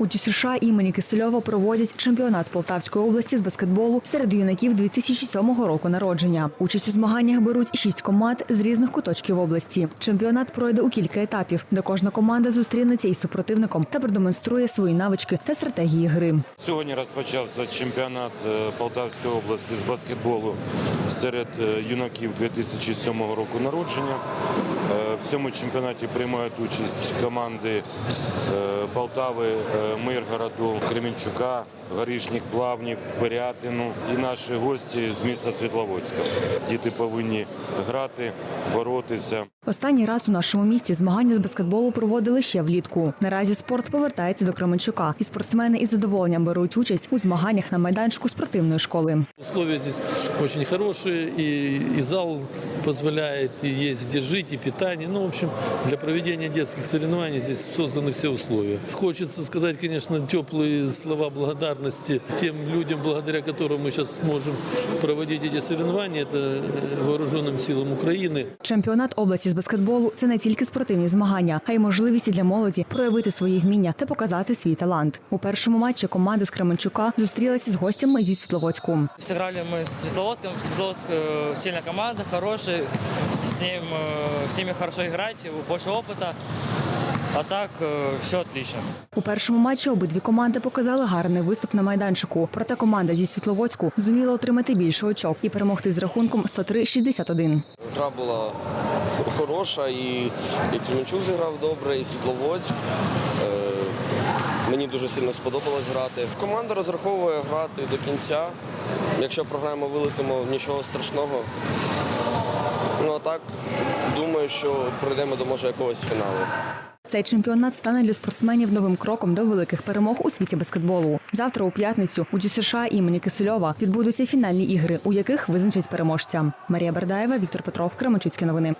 У ДЮСШ імені Кисельова проводять чемпіонат Полтавської області з баскетболу серед юнаків 2007 року народження. Участь у змаганнях беруть шість команд з різних куточків області. Чемпіонат пройде у кілька етапів, де кожна команда зустрінеться із супротивником та продемонструє свої навички та стратегії гри. Сьогодні розпочався чемпіонат е, Полтавської області з баскетболу серед е, юнаків 2007 року народження. В цьому чемпіонаті приймають участь команди е, Полтави, е, Миргороду, Кременчука, Горішніх Плавнів, Пирятину і наші гості з міста Світловодська. Діти повинні грати, боротися. Останній раз у нашому місті змагання з баскетболу проводили ще влітку. Наразі спорт повертається до Кременчука, і спортсмени із задоволенням беруть участь у змаганнях на майданчику спортивної школи. Условия здесь очень хорошие, и, и зал позволяет, и есть где жить, и питание. Ну, в общем, для проведения детских соревнований здесь созданы все условия. Хочется сказать, конечно, теплые слова благодарности тем людям, благодаря которым мы сейчас сможем проводить эти соревнования. Это э, вооруженным силам Украины. Чемпіонат області з баскетболу це не тільки спортивні змагання, а й можливість для молоді проявити свої вміння та показати свій талант. У першому матчі команда з Кременчука зустрілася з гостями зі Світловодську. Сыграли мы с Светловодском. Светловодск э, сильная команда, хороший. С, с ним, э, с ними хорошо играть, больше опыта. А так все отлично. У першому матчі обидві команди показали гарний виступ на майданчику. Проте команда зі Світловодську зуміла отримати більше очок і перемогти з рахунком 103-61. Гра була хороша, і, і Кременчук зіграв добре, і Світловодськ. Е, мені дуже сильно сподобалось грати. Команда розраховує грати до кінця. Якщо програємо, вилетимо, нічого страшного. Ну а так, думаю, що пройдемо до може якогось фіналу. Цей чемпіонат стане для спортсменів новим кроком до великих перемог у світі баскетболу. Завтра у п'ятницю у ДЮСШ імені Кисельова відбудуться фінальні ігри, у яких визначать переможця. Марія Бердаєва, Віктор Петров, Кременчуцькі новини.